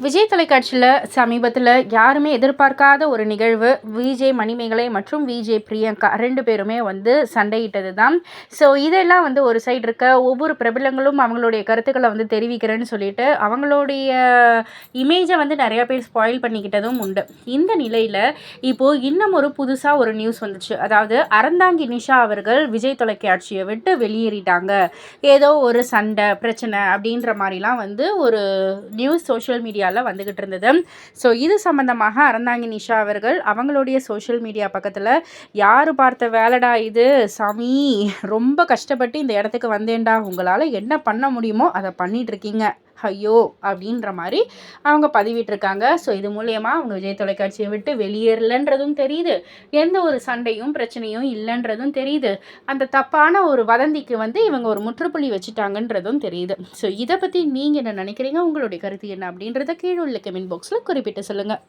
விஜய் தொலைக்காட்சியில் சமீபத்தில் யாருமே எதிர்பார்க்காத ஒரு நிகழ்வு விஜய் மணிமேகலை மற்றும் விஜய் பிரியங்கா ரெண்டு பேருமே வந்து சண்டையிட்டது தான் ஸோ இதெல்லாம் வந்து ஒரு சைடு இருக்க ஒவ்வொரு பிரபலங்களும் அவங்களுடைய கருத்துக்களை வந்து தெரிவிக்கிறேன்னு சொல்லிட்டு அவங்களுடைய இமேஜை வந்து நிறையா பேர் ஸ்பாயில் பண்ணிக்கிட்டதும் உண்டு. இந்த நிலையில் இப்போது இன்னும் ஒரு புதுசாக ஒரு நியூஸ் வந்துச்சு. அதாவது அறந்தாங்கி நிஷா அவர்கள் விஜய் தொலைக்காட்சியை விட்டு வெளியேறிட்டாங்க. ஏதோ ஒரு சண்டை பிரச்சனை அப்படின்ற மாதிரிலாம் வந்து ஒரு நியூஸ் சோஷியல் மீடியா மீடியாவில் வந்துக்கிட்டு இருந்தது. ஸோ இது சம்மந்தமாக அறந்தாங்கி நிஷா அவர்கள் அவங்களுடைய சோஷியல் மீடியா பக்கத்தில் யார் பார்த்த வேலைடா இது? சாமி ரொம்ப கஷ்டப்பட்டு இந்த இடத்துக்கு வந்தேன்டா. உங்களால் என்ன பண்ண முடியுமோ அதை பண்ணிகிட்ருக்கீங்க ஐயோ! அப்படின்ற மாதிரி அவங்க பதிவிட்டிருக்காங்க. ஸோ இது மூலயமா அவங்க விஜய் தொலைக்காட்சியை விட்டு வெளியேறலன்றதும் தெரியுது. எந்த ஒரு சண்டையும் பிரச்சனையும் இல்லைன்றதும் தெரியுது. அந்த தப்பான ஒரு வதந்திக்கு வந்து இவங்க ஒரு முற்றுப்புள்ளி வச்சுட்டாங்கன்றதும் தெரியுது. ஸோ இதை பற்றி நீங்கள் என்ன நினைக்கிறீங்க? உங்களுடைய கருத்து என்ன அப்படின்றத கீழே உள்ள கமெண்ட் பாக்ஸில் குறிப்பிட்டு சொல்லுங்கள்